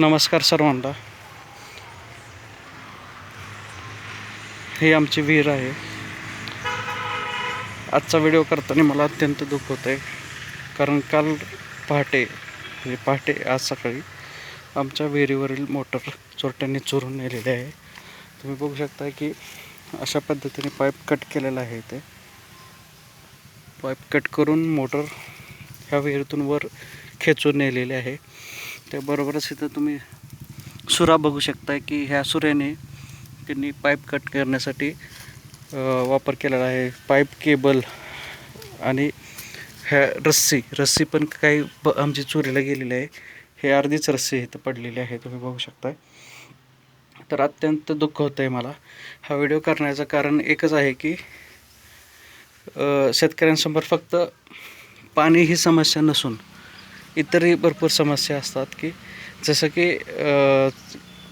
नमस्कार सर्वांना. हे आमची विहीर आहे. आजचा व्हिडिओ करताना मला अत्यंत दुःख होत आहे कारण काल पहाटे म्हणजे पहाटे आज सकाळी आमच्या विहिरीवरील मोटर चोरट्यांनी चोरून नेलेली आहे. तुम्ही बघू शकता की अशा पद्धतीने पाईप कट केलेला आहे इथे. पाईप कट करून मोटर ह्या विहिरीतून वर खेचून नेलेले आहे. त्याबरोबरच इथं तुम्ही सुरा बघू शकता की ह्या सुऱ्याने त्यांनी पाईप कट करण्यासाठी वापर केलेला आहे. पाईप केबल आणि ह्या रस्सी रस्सी पण काही ब आमची चोरीला गेलेली आहे. हे अर्धीच रस्सी इथं पडलेली आहे तुम्ही बघू शकताय. तर अत्यंत दुःख होतं आहे मला. हा व्हिडिओ करण्याचं कारण एकच आहे की शेतकऱ्यांसमोर फक्त पाणी ही समस्या नसून इतरही भरपूर समस्या असतात की जसं की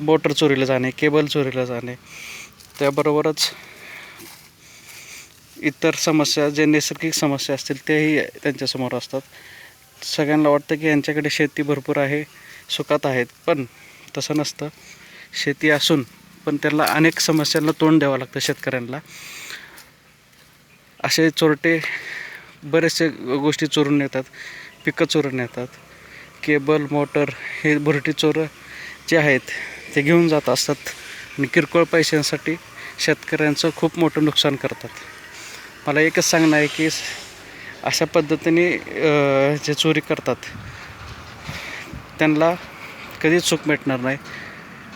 मोटर चोरीला जाणे केबल चोरीला जाणे त्याबरोबरच इतर समस्या जे नैसर्गिक समस्या असतील तेही त्यांच्यासमोर असतात. सगळ्यांना वाटतं की यांच्याकडे शेती भरपूर आहे सुखात आहेत पण तसं नसतं. शेती असून पण त्यांना अनेक समस्यांना तोंड द्यावं लागतं शेतकऱ्यांना. असे चोरटे बरेचसे गोष्टी चोरून येतात पिकं चोरून नेतात. केबल मोटर हे भरटी चोरं जे आहेत ते घेऊन जात असतात आणि किरकोळ पैशांसाठी शेतकऱ्यांचं खूप मोठं नुकसान करतात. मला एकच सांगणं आहे की अशा पद्धतीने जे चोरी करतात त्यांना कधीच चूक भेटणार नाही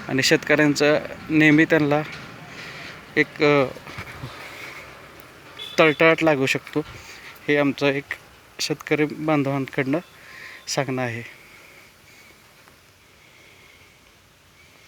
आणि शेतकऱ्यांचं नेहमी त्यांना एक अं, तळतळाट लागू शकतो. हे आमचं एक शेतकरी बांधवांकडनं सांगणं आहे.